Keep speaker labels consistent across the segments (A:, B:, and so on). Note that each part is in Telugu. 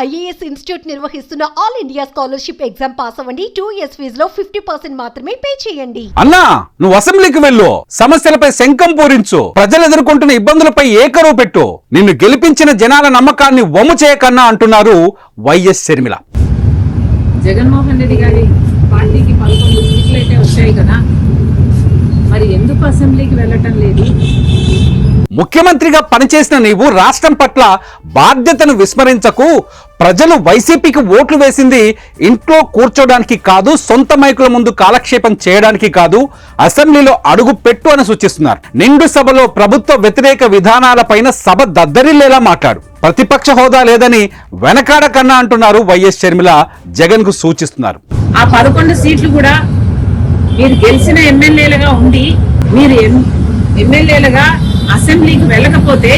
A: ఐఏఎస్ ఇన్స్టిట్యూట్ నిర్వహిస్తున్న all India scholarship exam pass అవ్వండి. టూ ఇయర్స్ ఫీజులో ఫిఫ్టీ పర్సెంట్ మాత్రమే పే చేయండి.
B: అన్నా నువ్వు అసెంబ్లీకి వెళ్ళు. సమస్యలపై శంఖం పూరించు. ప్రజలు ఎదుర్కొంటున్న ఇబ్బందులపై ఏకరువు పెట్టు. నిన్ను గెలిపించిన జనాల నమ్మకాన్ని వమ్ము చేయకన్నా అంటున్నారు వైఎస్ షర్మిల.
C: జగన్మోహన్ రెడ్డి గారి పార్టీకి పదకొండు సీట్లు అయితే వచ్చాయి కదా. మరి ఎందుకు అసెంబ్లీకి వెళ్ళటం లేదు?
B: ముఖ్యమంత్రిగా పనిచేసిన నీవు రాష్ట్రం పట్ల బాధ్యతను విస్మరించకు. ప్రజలు వైసీపీకి ఓట్లు వేసింది ఇంట్లో కూర్చోడానికి కాదు సొంత మైకుల ముందు కాలక్షేపం చేయడానికి కాదు అసెంబ్లీలో అడుగు పెట్టు అని సూచిస్తున్నారు. నిండు సభలో ప్రభుత్వ వ్యతిరేక విధానాలపైన సభ దద్దరిల్లేలా మాట్లాడు. ప్రతిపక్ష హోదా లేదని వెనకాడ కన్నా అంటున్నారు వైఎస్ షర్మిల జగన్కు సూచిస్తున్నారు.
C: ఆ పదకొండు సీట్లు కూడా మీరు గెలిచిన ఎమ్మెల్యేలుగా ఉండి మీరు ఎమ్మెల్యేలుగా అసెంబ్లీకి వెళ్ళకపోతే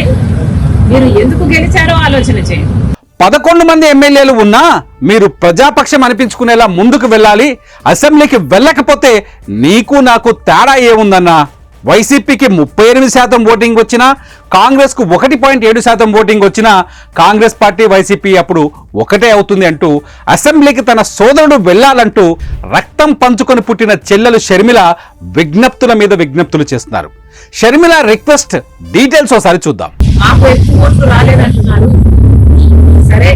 C: మీరు ఎందుకు గెలిచారో ఆలోచన చేయండి.
B: పదకొండు మంది ఎమ్మెల్యేలు ఉన్నా మీరు ప్రజాపక్షం అనిపించుకునేలా ముందుకు వెళ్ళాలి. అసెంబ్లీకి వెళ్ళకపోతే నీకు నాకు తేడా ఏముందన్నా? వైసీపీకి ముప్పై ఎనిమిది శాతం ఓటింగ్ వచ్చినా కాంగ్రెస్కు ఒకటి పాయింట్ ఏడు శాతం ఓటింగ్ వచ్చినా కాంగ్రెస్ పార్టీ వైసీపీ అప్పుడు ఒకటే అవుతుంది అంటూ అసెంబ్లీకి తన సోదరుడు వెళ్ళాలంటూ రక్తం పంచుకొని పుట్టిన చెల్లెలు షర్మిల విజ్ఞప్తుల మీద విజ్ఞప్తులు చేస్తున్నారు. షర్మిల రిక్వెస్ట్ డీటెయిల్స్ ఒకసారి చూద్దాం.
C: మాకు ఎక్కువ ఓట్లు రాలేదంటున్నారు. సరే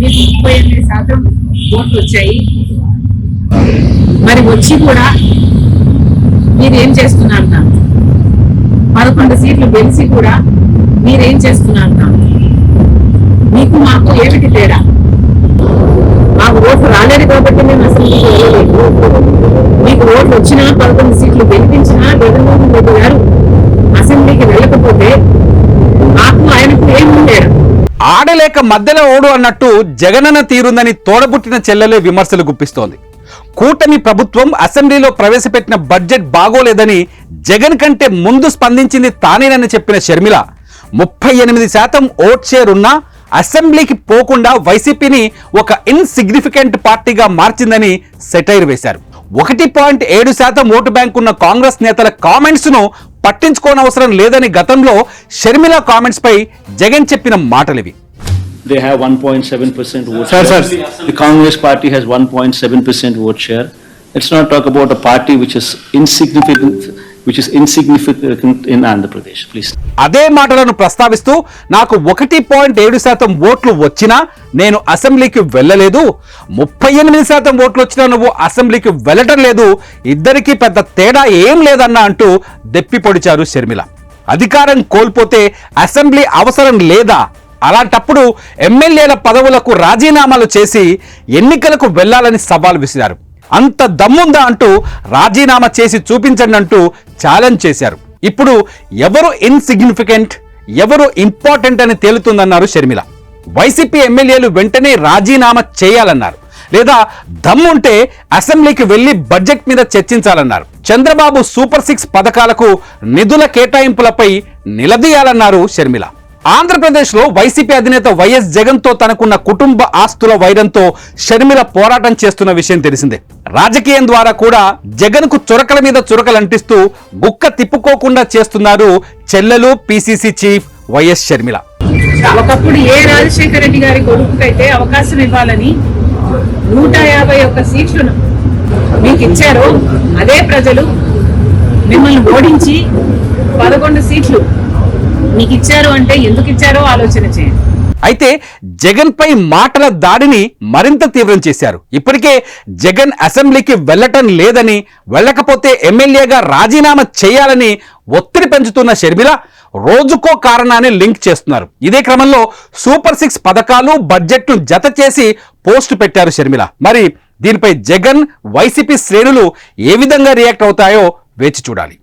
C: మీకు ముప్పై ఎనిమిది శాతం ఓట్లు వచ్చాయి. మరి వచ్చి కూడా మీరు ఏం చేస్తున్నారు పదకొండు సీట్లు గెలిచి కూడా మీరేం చేస్తున్నారు మీకు మాకు ఏమిటి తేడా? మాకు ఓట్లు రాలేదు కాబట్టి మేము అసలు మీకు ఓట్లు వచ్చినా పదకొండు సీట్లు గెలిపించినా జగన్మోహన్ రెడ్డి గారు అసెంబ్లీకి వెళ్ళకపోతే మాకు ఆయనకు ఏముండేరు
B: ఆడలేక మధ్యలో ఓడు అన్నట్టు జగనన్న తీరుందని తోడబుట్టిన చెల్లెలే విమర్శలు గుప్పిస్తోంది. కూటమి ప్రభుత్వం అసెంబ్లీలో ప్రవేశపెట్టిన బడ్జెట్ బాగోలేదని జగన్ కంటే ముందు స్పందించింది తానేనని చెప్పిన షర్మిల. ముప్పై ఎనిమిది శాతం ఓట్ షేర్ ఉన్నా అసెంబ్లీకి పోకుండా వైసీపీని ఒక ఇన్సిగ్నిఫికెంట్ పార్టీగా మార్చిందని సెటైర్ వేశారు. ఒకటి పాయింట్ ఏడు శాతం ఓటు బ్యాంక్ ఉన్న కాంగ్రెస్ నేతల కామెంట్స్ను పట్టించుకోనవసరం లేదని గతంలో షర్మిల కామెంట్స్ పై జగన్ చెప్పిన
D: మాటలు ఇవి they
B: have
D: point
B: seven
D: percent Congress party has one point seven percent vote share it's not talk about party which insignificant which is insignificant in Andhra Pradesh please
B: అదే మాటలను ప్రస్తావిస్తూ నాకు ఒకటి పాయింట్ ఏడు శాతం ఓట్లు వచ్చినా నేను అసెంబ్లీకి వెళ్ళలేదు. ముప్పై ఎనిమిది శాతం ఓట్లు వచ్చినా నువ్వు అసెంబ్లీకి వెళ్ళటం లేదు. ఇద్దరికీ పెద్ద తేడా ఏం లేదన్నా అంటూ దెప్పి పొడిచారు షర్మిల. అధికారం కోల్పోతే అసెంబ్లీ అవసరం లేదా? అలాంటప్పుడు ఎమ్మెల్యేల పదవులకు రాజీనామాలు చేసి ఎన్నికలకు వెళ్ళాలని సవాల్ విసిరారు. అంత దమ్ముందా అంటూ రాజీనామా చేసి చూపించండి అంటూ ఛాలెంజ్ చేశారు. ఇప్పుడు ఎవరు ఇన్సిగ్నిఫికెంట్ ఎవరు ఇంపార్టెంట్ అని తేలుతుందన్నారు షర్మిల. వైసీపీ ఎమ్మెల్యేలు వెంటనే రాజీనామా చేయాలన్నారు. లేదా దమ్ముంటే అసెంబ్లీకి వెళ్ళి బడ్జెట్ మీద చర్చించాలన్నారు. చంద్రబాబు సూపర్ సిక్స్ పథకాలకు నిధుల కేటాయింపులపై నిలదీయాలన్నారు షర్మిల. ఆంధ్రప్రదేశ్లో వైసీపీ అధినేత వైఎస్ జగన్తో తనకున్న కుటుంబ ఆస్తుల వైరంతో షర్మిల పోరాటం చేస్తున్న విషయం తెలిసిందే. రాజకీయం ద్వారా కూడా జగన్కు చురకల మీద చురకలు అంటిస్తూ గుక్క తిప్పుకోకుండా చేస్తున్నారు చెల్లెలు పిసిసి చీఫ్ వైఎస్ షర్మిల.
C: ఒకప్పుడు ఏ రాజశేఖర రెడ్డి గారి కొడుకుకైతే అవకాశం ఇవ్వాలని నూట యాభై ఒక్క సీట్లను మీకు ఇచ్చారు అదే ప్రజలు మిమ్మల్ని ఓడించి పదకొండు సీట్లు మీకు ఇచ్చారు అంటే ఎందుకు ఇచ్చారో ఆలోచన చేయండి.
B: అయితే జగన్ పై మాటల దాడిని మరింత తీవ్రం చేశారు. ఇప్పటికే జగన్ అసెంబ్లీకి వెళ్ళటం లేదని వెళ్ళకపోతే ఎమ్మెల్యేగా రాజీనామా చేయాలని ఒత్తిడి పెంచుతున్న షర్మిల రోజుకో కారణాన్ని లింక్ చేస్తున్నారు. ఇదే క్రమంలో సూపర్ సిక్స్ పథకాలు బడ్జెట్ను జత చేసి పోస్ట్ పెట్టారు షర్మిల. మరి దీనిపై జగన్ వైసీపీ శ్రేణులు ఏ విధంగా రియాక్ట్ అవుతాయో వేచి చూడాలి.